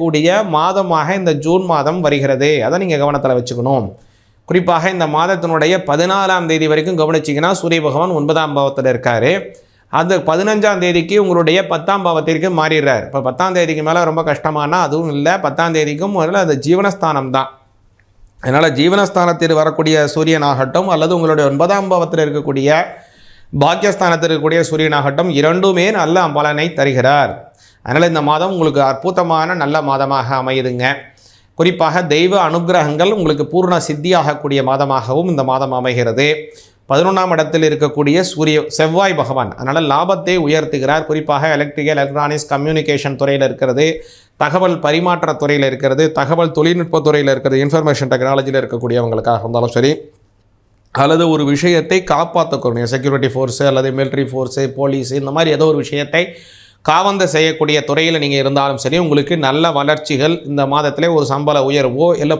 கூடிய மாதமாக இந்த ஜூன் மாதம் வருகிறது. அதை நீங்கள் கவனத்தில் வச்சுக்கணும். குறிப்பாக இந்த மாதத்தினுடைய பதினாலாம் தேதி வரைக்கும் கவனிச்சிங்கன்னா சூரிய பகவான் ஒன்பதாம் பாவத்தில் இருக்கார். அது பதினஞ்சாம் தேதிக்கு உங்களுடைய பத்தாம் பாவத்திற்கு மாறிடுறார். இப்போ பத்தாம் தேதிக்கு மேலே ரொம்ப கஷ்டமானா அதுவும் இல்லை. பத்தாம் தேதிக்கும் முதல்ல அது ஜீவனஸ்தானம் தான். அதனால் ஜீவனஸ்தானத்தில் வரக்கூடிய சூரியனாகட்டும் அல்லது உங்களுடைய ஒன்பதாம் பாவத்தில் இருக்கக்கூடிய பாக்கியஸ்தானத்தில் இருக்கக்கூடிய சூரியனாகட்டும் இரண்டுமே நல்ல பலனை தருகிறார். அதனால் இந்த மாதம் உங்களுக்கு அற்புதமான நல்ல மாதமாக அமையுதுங்க. குறிப்பாக தெய்வ அனுக்கிரகங்கள் உங்களுக்கு பூர்ண சித்தியாகக்கூடிய மாதமாகவும் இந்த மாதம் அமைகிறது. பதினொன்றாம் இடத்தில் இருக்கக்கூடிய சூரிய செவ்வாய் பகவான் அதனால் லாபத்தை உயர்த்துகிறார். குறிப்பாக எலக்ட்ரிக்கல் எலக்ட்ரானிக்ஸ் கம்யூனிகேஷன் துறையில் இருக்கிறது தகவல் பரிமாற்ற துறையில் இருக்கிறது தகவல் தொழில்நுட்ப துறையில் இருக்கிறது இன்ஃபர்மேஷன் டெக்னாலஜியில் இருக்கக்கூடியவங்களுக்காக இருந்தாலும் சரி அல்லது ஒரு விஷயத்தை காப்பாற்றக்கூடிய செக்யூரிட்டி ஃபோர்ஸு அல்லது மிலிட்ரி ஃபோர்ஸு போலீஸு இந்த மாதிரி ஏதோ ஒரு விஷயத்தை காவந்த செய்யக்கூடிய துறையில் நீங்கள் இருந்தாலும் சரி உங்களுக்கு நல்ல வளர்ச்சிகள் இந்த மாதத்திலே ஒரு சம்பள உயர்வோ இல்லை